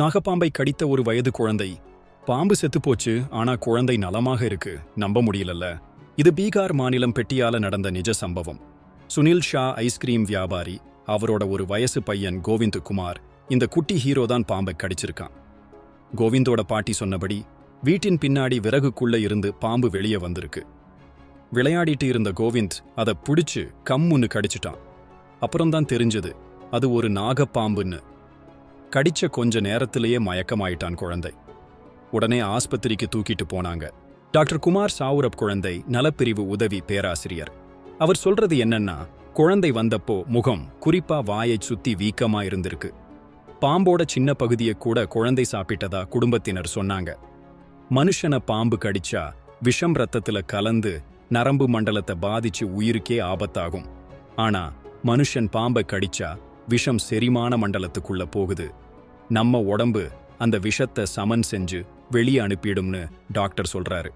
நாகப்பாம்பை கடித்த ஒரு வயது குழந்தை. பாம்பு செத்துப்போச்சு ஆனா குழந்தை நலமாக இருக்கு நம்ப முடியலல்ல. இது பீகார் மாநிலம் பெட்டியால நடந்த நிஜ சம்பவம். சுனில் ஷா ஐஸ்கிரீம் வியாபாரி அவரோட ஒரு வயசு பையன் கோவிந்த் குமார் இந்த குட்டி ஹீரோ தான் பாம்பை கடிச்சிருக்கான். கோவிந்தோட பாட்டி சொன்னபடி வீட்டின் பின்னாடி விறகுக்குள்ள இருந்து பாம்பு வெளியே வந்திருக்கு. விளையாடிட்டு இருந்த கோவிந்த் அதை பிடிச்சு கம்முன்னு கடிச்சிட்டான். அப்புறம்தான் தெரிஞ்சது அது ஒரு நாகப்பாம்புன்னு. கடிச்ச கொஞ்ச நேரத்திலேயே மயக்கமாயிட்டான் குழந்தை. உடனே ஆஸ்பத்திரிக்கு தூக்கிட்டு போனாங்க. டாக்டர் குமார் சாவுரப் குழந்தை நலப்பிரிவு உதவி பேராசிரியர். அவர் சொல்றது என்னன்னா குழந்தை வந்தப்போ முகம் குறிப்பா வாயை சுத்தி வீக்கமா இருந்திருக்கு. பாம்போட சின்ன பகுதியை கூட குழந்தை சாப்பிட்டதா குடும்பத்தினர் சொன்னாங்க. மனுஷனை பாம்பு கடிச்சா விஷம் ரத்தத்துல கலந்து நரம்பு மண்டலத்தை பாதிச்சு உயிருக்கே ஆபத்தாகும். ஆனா மனுஷன் பாம்பை கடிச்சா விஷம் செரிமான மண்டலத்துக்குள்ள போகுது. நம்ம உடம்பு அந்த விஷத்தை சமன் செஞ்சு வெளியே அனுப்பிடும்னு டாக்டர் சொல்றாரு.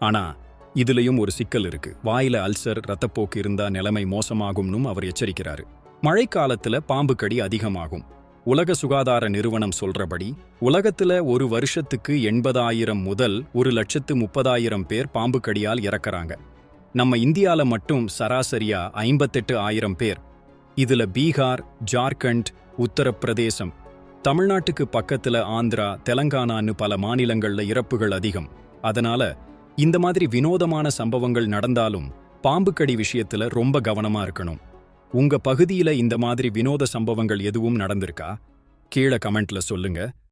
ஆனா இதுலயும் ஒரு சிக்கல் இருக்கு. வாயில அல்சர் ரத்தப்போக்கு இருந்தா நிலைமை மோசமாகும்னும் அவர் எச்சரிக்கிறாரு. மழைக்காலத்துல பாம்பு கடி அதிகமாகும். உலக சுகாதார நிறுவனம் சொல்றபடி உலகத்துல ஒரு வருஷத்துக்கு எண்பதாயிரம் முதல் ஒரு லட்சத்து முப்பதாயிரம் பேர் பாம்பு கடியால் இறக்கறாங்க. நம்ம இந்தியால மட்டும் சராசரியா ஐம்பத்தெட்டு ஆயிரம் பேர். இதுல பீகார் ஜார்க்கண்ட் உத்தரப்பிரதேசம் தமிழ்நாட்டுக்கு பக்கத்துல ஆந்திரா தெலங்கானான்னு பல மாநிலங்கள்ல இறப்புகள் அதிகம். அதனால இந்த மாதிரி வினோதமான சம்பவங்கள் நடந்தாலும் பாம்பு கடி விஷயத்துல ரொம்ப கவனமா இருக்கணும். உங்க பகுதியில இந்த மாதிரி வினோத சம்பவங்கள் எதுவும் நடந்திருக்கா? கீழே கமெண்ட்ல சொல்லுங்க.